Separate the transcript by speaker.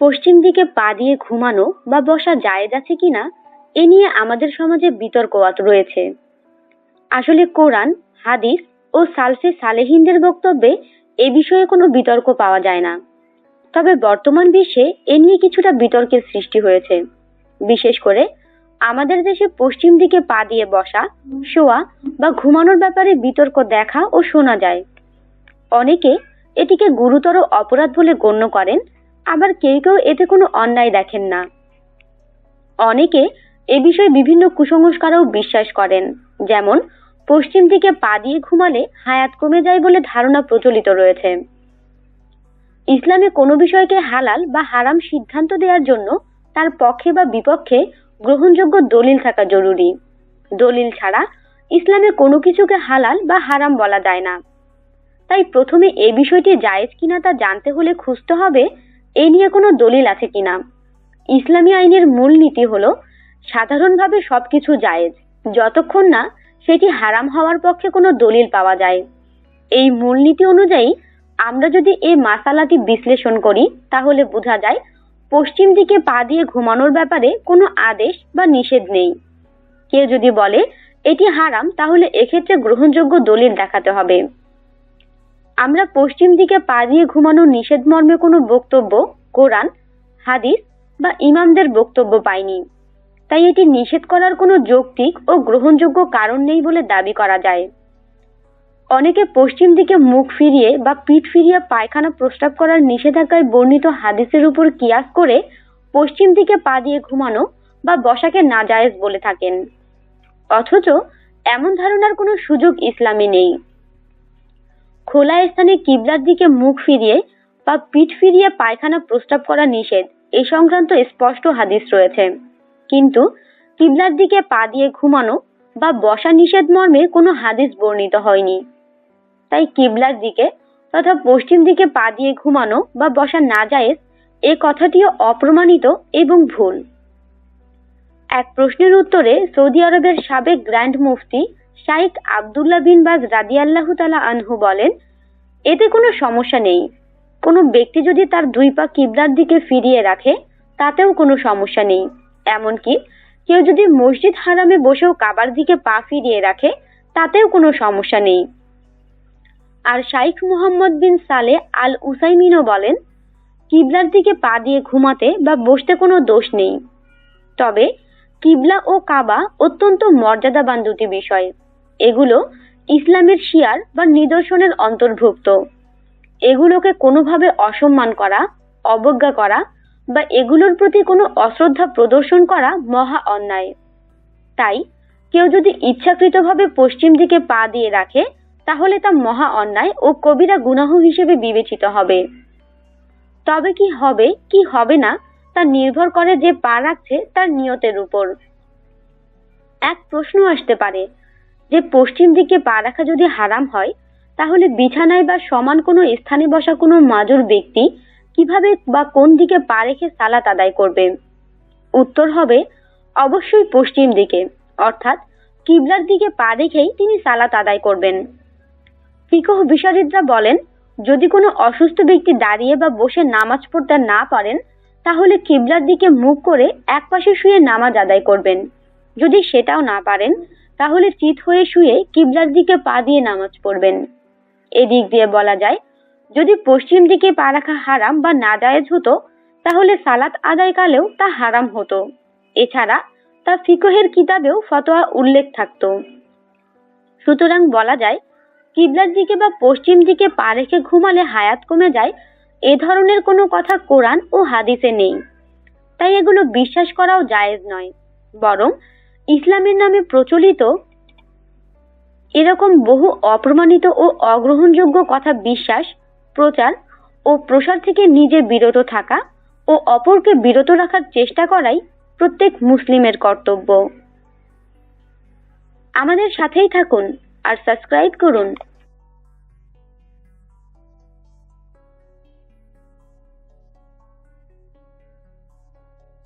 Speaker 1: পশ্চিম দিকে পা দিয়ে ঘুমানো বা বসা জায়েজ আছে কিনা, এ নিয়ে আমাদের সমাজে বিতর্ক রয়েছে। আসলে কোরআন, হাদিস ও সালফে সালেহিনদের বক্তব্যে এ বিষয়ে কোনো বিতর্ক পাওয়া যায় না। তবে বর্তমান বিশ্বে এ নিয়ে কিছুটা বিতর্কের সৃষ্টি হয়েছে। বিশেষ করে আমাদের দেশে পশ্চিম দিকে পা দিয়ে বসা, শোয়া বা ঘুমানোর ব্যাপারে বিতর্ক দেখা ও শোনা যায়। অনেকে এটিকে গুরুতর অপরাধ বলে গণ্য করেন আবার কেউ কেউ এতে কোনো অন্যায় দেখেন না। অনেকে এ বিষয়ে বিভিন্ন কুসংস্কারও বিশ্বাস করেন, যেমন পশ্চিম দিকে পা দিয়ে ঘুমালে হায়াত কমে যায় বলে ধারণা প্রচলিত রয়েছে। ইসলামে কোনো বিষয়কে হালাল বা হারাম সিদ্ধান্ত দেওয়ার জন্য তার পক্ষে বা বিপক্ষে গ্রহণযোগ্য দলিল থাকা জরুরি। দলিল ছাড়া ইসলামে কোনো কিছুকে হালাল বা হারাম বলা যায় না। তাই প্রথমে এ বিষয়টি জায়েজ কিনা তা জানতে হলে খুঁজতে হবে এ নিয়ে কোনো দলিল আছে কিনা? ইসলামী আইনের মূল নীতি হলো, সাধারণভাবে সবকিছু জায়েজ। যতক্ষণ না সেটি হারাম হওয়ার পক্ষে কোনো দলিল পাওয়া যায়। এই মূলনীতি অনুযায়ী, আমরা যদি এই মাসালাটি বিশ্লেষণ করি, তাহলে বোঝা যায়, পশ্চিম দিকে পা দিয়ে ঘুমানোর ব্যাপারে কোনো আদেশ বা নিষেধ নেই। কেউ যদি বলে, এটি হারাম তাহলে এক্ষেত্রে গ্রহণযোগ্য দলিল দেখাতে হবে। আমরা পশ্চিম দিকে পা দিয়ে ঘুমানো নিষেধ মর্মে কোনো বক্তব্য, কোরআন, হাদিস বা ইমামদের বক্তব্য পাইনি। তাই এটি নিষেধ করার কোনো যৌক্তিক ও গ্রহণযোগ্য কারণ নেই বলে দাবি করা যায়। অনেকে পশ্চিম দিকে মুখ ফিরিয়ে বা পিঠ ফিরিয়ে পায়খানা প্রস্তাব করার নিষেধাজ্ঞায় বর্ণিত হাদিসের উপর কিয়াস করে পশ্চিম দিকে পা দিয়ে ঘুমানো বা বসাকে নাজায়েজ বলে থাকেন। অথচ এমন ধারণার কোনো সুযোগ ইসলামে নেই। খোলা স্থানে কিবলার দিকে মুখ ফিরিয়ে বা পিঠ ফিরিয়ে পায়খানা প্রস্তাব করা নিষেধ। এই সংক্রান্ত স্পষ্ট হাদিস রয়েছে। কিন্তু কিবলার দিকে পা দিয়ে ঘুমানো বা বসা নিষেধ মর্মে কোনো হাদিস বর্ণিত হয়নি। তাই কিবলার দিকে তথা পশ্চিম দিকে পা দিয়ে ঘুমানো বা বসা না যায় এ কথাটিও অপ্রমাণিত এবং ভুল। এক প্রশ্নের উত্তরে সৌদি আরবের সাবেক গ্র্যান্ড মুফতি শাইখ আবদুল্লাহ বিন বাজ রাদিয়াল্লাহু তালা আনহু বলেন, এতে কোনো সমস্যা নেই। কোনো ব্যক্তি যদি তার দুই পা কিবলার দিকে ফিরিয়ে রাখে, তাতেও কোনো সমস্যা নেই। এমনকি কেউ যদি মসজিদ হারামে বসেও কাবার দিকে পা ফিরিয়ে রাখে, তাতেও কোনো সমস্যা নেই। আর শাইখ মুহাম্মদ বিন সালে আল উসাইমিনও বলেন, কিবলার দিকে পা দিয়ে ঘুমাতে বা বসতে কোনো দোষ নেই। তবে কিবলা ও কাবা অত্যন্ত মর্যাদাবান দুটি বিষয়। এগুলো ইসলামের শিয়ার বা নিদর্শনের অন্তর্ভুক্ত। এগুলোকে কোনোভাবে অসম্মান করা, অবজ্ঞা করা বা এগুলোর প্রতি কোনো অশ্রদ্ধা প্রদর্শন করা মহা অন্যায়। তাই কেউ যদি ইচ্ছাকৃতভাবে পশ্চিম দিকে পা দিয়ে রাখে, তাহলে তা মহা অন্যায় ও কবিরা গুনাহ হিসেবে বিবেচিত হবে। তবে কি হবে কি হবে না, তা নির্ভর করে যে পা রাখছে তার নিয়তের উপর। এক প্রশ্ন আসতে পারে যে পশ্চিম দিকে পা রাখা যদি হারাম হয়, তাহলে বিছানায় বা সমান কোনো স্থানে বসা কোনো মাজুর ব্যক্তি কীভাবে বা কোন দিকে পা রেখে সালাত আদায় করবে? উত্তর হবে, অবশ্যই পশ্চিম দিকে, অর্থাৎ কিবলার দিকে পা রেখেই তিনি সালাত আদায় করবেন। ফিকহ বিশারিদরা বলেন, যদি কোনো অসুস্থ ব্যক্তি দাঁড়িয়ে বা বসে নামাজ পড়তে না পারেন, তাহলে কিবলার দিকে মুখ করে এক পাশে শুয়ে নামাজ আদায় করবেন। যদি সেটাও না পারেন তাহলে চিত হয়ে শুয়ে কিবলার দিকে পা দিয়ে নামাজ পড়বেন। এদিক দিয়ে বলা যায়, যদি পশ্চিম দিকে পা রাখা হারাম বা নাজায়েজ হতো, তাহলে সালাত আদায়কালেও তা হারাম হতো। এছাড়া তা ফিকহের কিতাবেও ফতোয়া উল্লেখ থাকত। সুতরাং বলা যায়, কিবলার দিকে বা পশ্চিম দিকে পা রেখে ঘুমালে হায়াত কমে যায়, এ ধরনের কোনো কথা কোরআন ও হাদিসে নেই। তাই এগুলো বিশ্বাস করাও জায়েজ নয়। বরং ইসলামের নামে প্রচলিত এরকম বহু অপ্রমাণিত ও অগ্রহণযোগ্য কথা বিশ্বাস, প্রচার ও প্রসার থেকে নিজে বিরত থাকা ও অপরকে বিরত রাখার চেষ্টা করাই প্রত্যেক মুসলিমের কর্তব্য। আমাদের সাথেই থাকুন আর সাবস্ক্রাইব করুন।